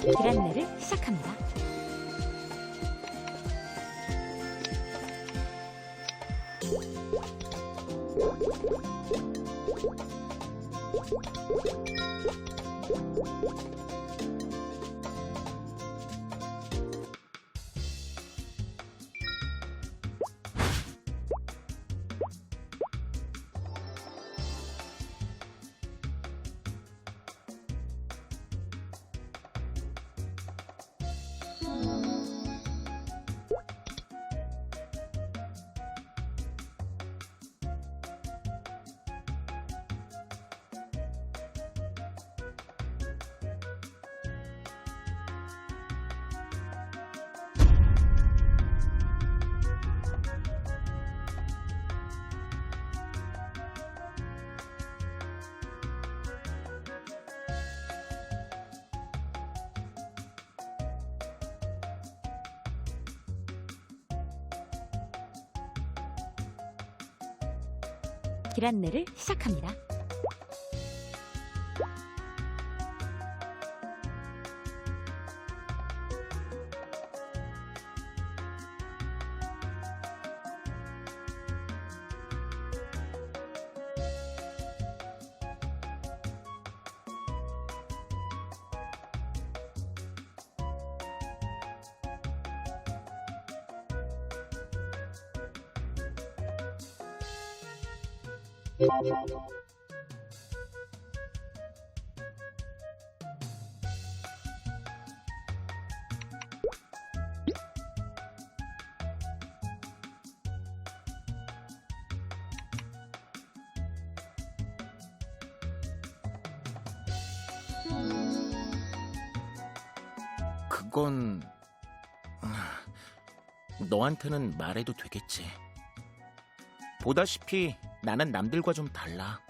계란내를 시작합니다. 계란내를 시작합니다. 그건 아, 너한테는 말해도 되겠지. 보다시피 나는 남들과 좀 달라.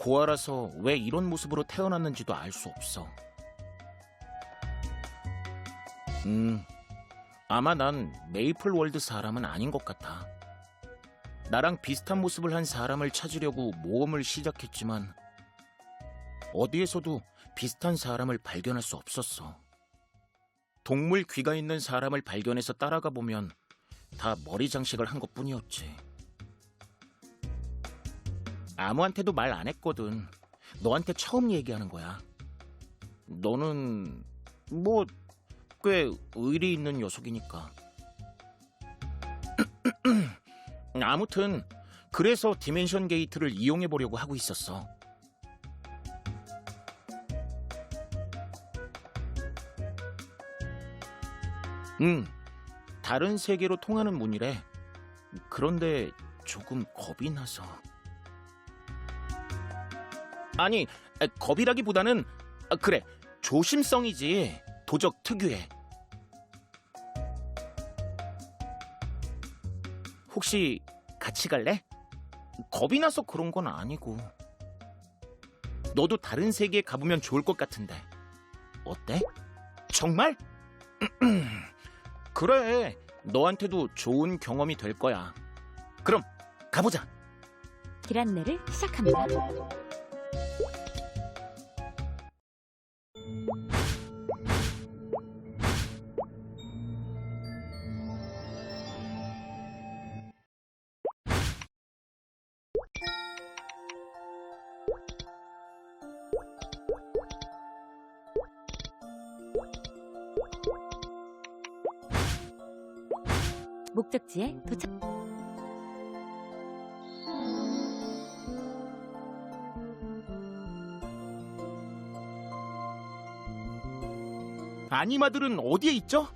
고아라서 왜 이런 모습으로 태어났는지도 알 수 없어. 음, 아마 난 메이플 월드 사람은 아닌 것 같아. 나랑 비슷한 모습을 한 사람을 찾으려고 모험을 시작했지만 어디에서도 비슷한 사람을 발견할 수 없었어. 동물 귀가 있는 사람을 발견해서 따라가 보면 다 머리 장식을 한 것뿐이었지. 아무한테도 말 안 했거든. 너한테 처음 얘기하는 거야. 너는 뭐 꽤 의리 있는 녀석이니까. 아무튼 그래서 디멘션 게이트를 이용해 보려고 하고 있었어. 응, 다른 세계로 통하는 문이래. 그런데 조금 겁이 나서. 아니, 아, 겁이라기보다는 아, 그래 조심성이지. 도적 특유의. 혹시 같이 갈래? 겁이 나서 그런 건 아니고. 너도 다른 세계에 가보면 좋을 것 같은데. 어때? 정말? 그래. 너한테도 좋은 경험이 될 거야. 그럼 가보자. 계란내를 시작합니다. 목적지에 도착. 아니마들은 어디에 있죠?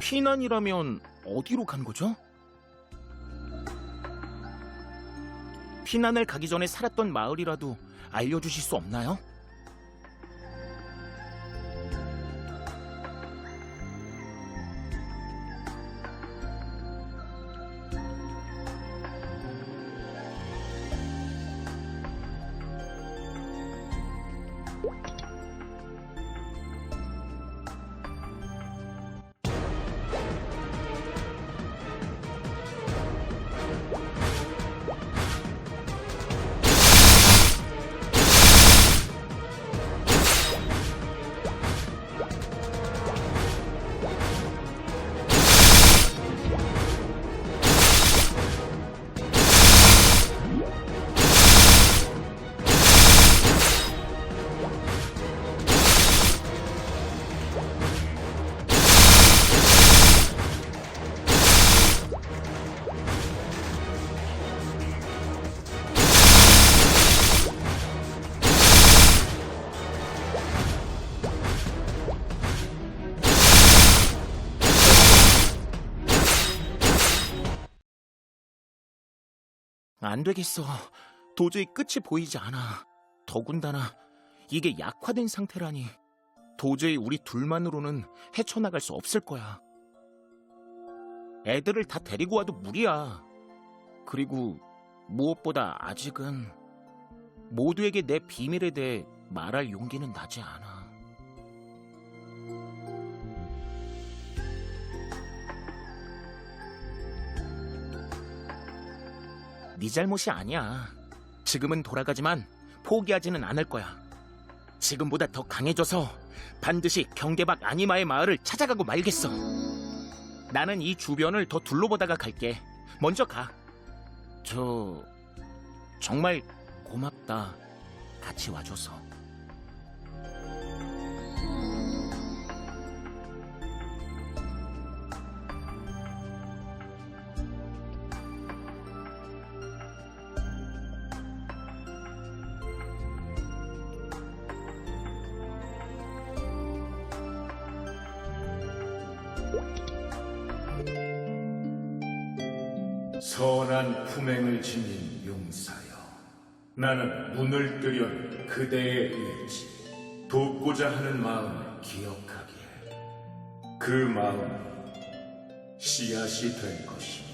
피난이라면 어디로 간 거죠? 피난을 가기 전에 살았던 마을이라도 알려주실 수 없나요? 안 되겠어. 도저히 끝이 보이지 않아. 더군다나 이게 약화된 상태라니. 도저히 우리 둘만으로는 헤쳐나갈 수 없을 거야. 애들을 다 데리고 와도 무리야. 그리고 무엇보다 아직은 모두에게 내 비밀에 대해 말할 용기는 나지 않아. 네 잘못이 아니야. 지금은 돌아가지만 포기하지는 않을 거야. 지금보다 더 강해져서 반드시 경계박 아니마의 마을을 찾아가고 말겠어. 나는 이 주변을 더 둘러보다가 갈게. 먼저 가. 저 정말 고맙다. 같이 와줘서. 선한 품행을 지닌 용사여 나는 문을 뜨려는 그대의 의지 돕고자 하는 마음을 기억하기에 그 마음이 씨앗이 될 것이니